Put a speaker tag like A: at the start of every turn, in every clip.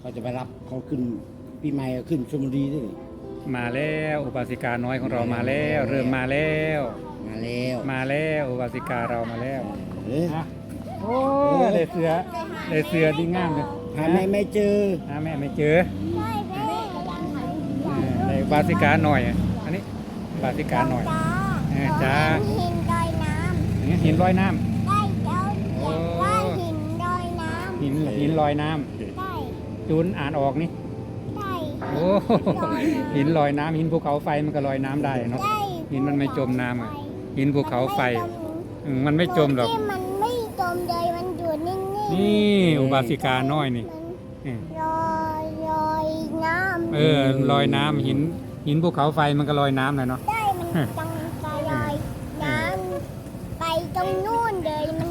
A: เขาจะไปรับเขาขึ้นปีใหม่ก็ขึ้นชลบุรีด้วยนี่
B: มาแล้วอุบาสิกาน้อยของเรามาแล้ว เริ่มมาแล้ว
A: มาแล้ว
B: มาแล้วอุบาสิกาเรามาแล้ว
A: เอ๊ะ
B: อะโอ้ได้เสือได้เสือดีงามเลย
A: หาแม่ไม่เจอ
B: หาแม่ไม่เจอ
C: ใช่แม่กำลังหัน
B: เออได้อุบาสิกาหน่อยอะอันนี้อุบาสิกาหน่อย เออจ้า
C: หินดอยน้
B: นี่หินลอยน้ำำ
C: ได้เจ้าเขียนว่าหินดอยน้
B: หินหินลอยน้ำำ
C: ได้
B: จูนอ่านออกนี่
C: ได้
B: โอ้หินลอยน้ำหินภูเขาไฟมันก็ลอยน้ำได้เนาะ
C: ได้
B: หินมันไม่จมน้ำอะ หินภูเขาไฟอืมมันไม่จมหรอก
C: ที่มันไม่จมเลยมันอยู่นิ่งๆ
B: นี่อุบาสิกาน้อยนี่
C: มัน
B: อืม
C: ลอยลอยน้ำ
B: เออลอยน้ำหิน หินภูเขาไฟมันก็ลอยน้ำเลยเนาะ
C: ได้มันจังกะลอยน้ำไปตรงนู่นเลยมัน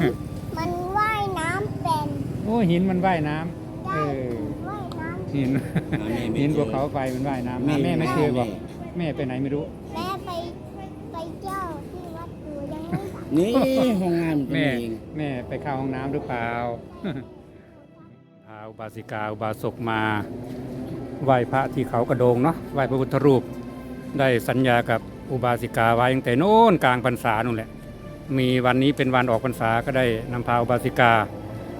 C: มันว่ายน้ำเป็น
B: โอ้หินมันว่ายน้ำเอ
C: ได้
B: อ
C: ว่ายน้ำ
B: หิน
A: หาแม่ไม่
B: หิน
A: เจ
B: ภู
A: อ
B: เขาไฟมันว่ายน้ำหาแม่ไม่เจอบอกแม่ไปไหนไม่รู้
C: แม่ไปไปเที่ยวที่วัดดูยังไม่กลับ
A: นี่ห้องน้ำตัว
B: แม่
A: เอง
B: แม่ไปเข้าห้องน้ำหรือเปล่าพาอุบาสิกาอุบาสกมาไหว้พระที่เขากระโดงเนาะไหว้พระพุทธรูป ได้สัญญากับอุบาสิกาไว้ตั้งแต่โน้นกลางพรรษานู่นแหละ มีวันนี้เป็นวันออกพรรษาก็ได้นำพาอุบาสิกา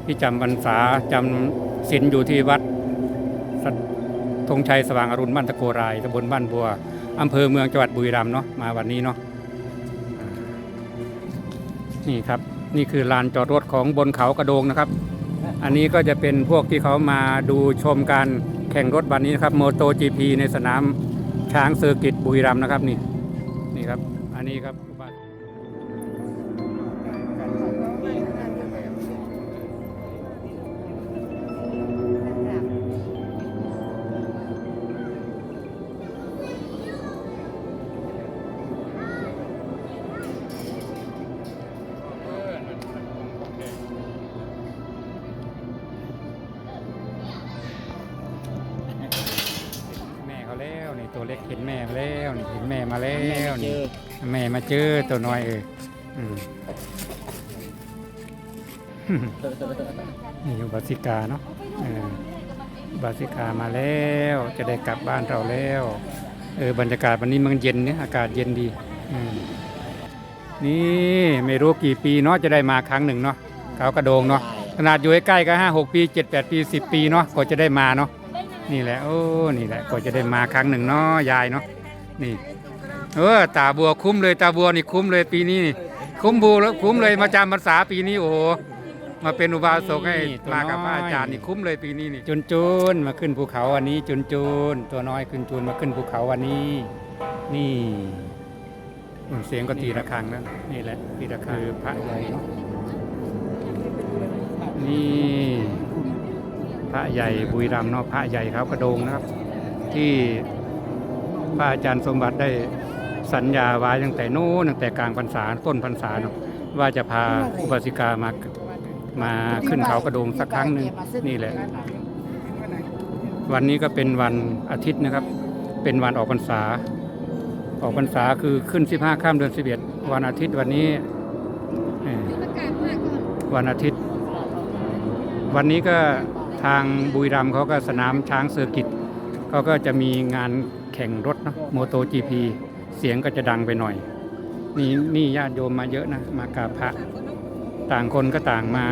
B: ที่จำพรรษาจำศีลอยู่ที่วัดสัต ธงชัยสว่างอรุณบ้านตะโกรายตำบลบ้านบัวอำเภอเมืองจังหวัดบุรีรัมย์เนาะมาวันนี้เนาะนี่ครับนี่คือลานจอดรถของบนเขากระโดงนะครับ อันนี้ก็จะเป็นพวกที่เขามาดูชมการแข่งรถวันนี้นะครับโมโต GP ในสนามช้างเซอร์กิตบุรีรัมย์นะครับนี่นี่ครับ อันนี้ครับ แม่เขาแล้วนี่ตัวเล็กเห็นแม่มาแล้วนี่เห็นแม่มาแล้
A: แม่
B: ว
A: ไม่เจ
B: นี่
A: อ
B: แม่มาเจอตัวน้อยเอออืมนี่อยู่บาสิกาเนาะเออบาสิกามาแล้วจะได้กลับบ้านเราแล้วเออบรรยากาศวันนี้มันเย็นเนี่ยอากาศเย็นดีอืมนี่ไม่รู้กี่ปีเนาะจะได้มาครั้งหนึ่งเนาะเขากระโดงเนาะขนาดอยู่ใกล้ๆก็ห้าหกปีเจ็ดแปดปีสิบปีเนาะกว่าจะได้มาเนาะ นี่แหละโอ้นี่แหละกว่าจะได้มาครั้งหนึ่งเนาะยายเนาะนี่เออตาบัวคุ้มเลยตาบัวนี่คุ้มเลยปีนี้นี่คุ้มบูแล้วคุ้มเลยมาจำพรรษาปีนี้โอ้โหมาเป็นอุบาสกให้มากับพระอาจารย์นี่คุ้มเลยปีนี้นี่จุนจูนมาขึ้นภูเขาวันนี้จุนจูนตัวน้อยขึ้นจูนมาขึ้นภูเขาวันนี้ นี่เสียงก็ตีระฆังแล้วนี่แหละตีระฆังคือพระใหญ่เนาะนี่ พระใหญ่บุรีรัมย์เนาะพระใหญ่เขากระโดงนะครับ ที่พระอาจารย์สมบัติได้สัญญาไว้ตั้งแต่โน้นตั้งแต่กลางพรรษาต้นพรรษาเนาะว่าจะพาอุบาสิกามามาขึ้นเขากระโดงสักครั้งหนึ่งนี่แหละ วันนี้ก็เป็นวันอาทิตย์นะครับ เป็นวันออกพรรษา ออกพรรษาคือขึ้น 15ข้ามเดือน 11 วันอาทิตย์วันนี้เอ่อวันอาทิตย์ วันนี้ก็ ทางบุรีรัมย์เขาก็สนามช้างเซอร์กิตเขาก็จะมีงานแข่งรถเนะโมโต GP เสียงก็จะดังไปหน่อย นี่นี่ญาติโยมมาเยอะนะ มากราบพระ ต่างคนก็ต่างมา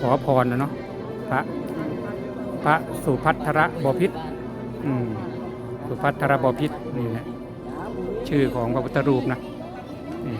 B: ขอพรนะเนาะพระพระสุพัทระบพิษสุพัทระบพิษนี่แหละชื่อของพระพุทธรูปนะนี่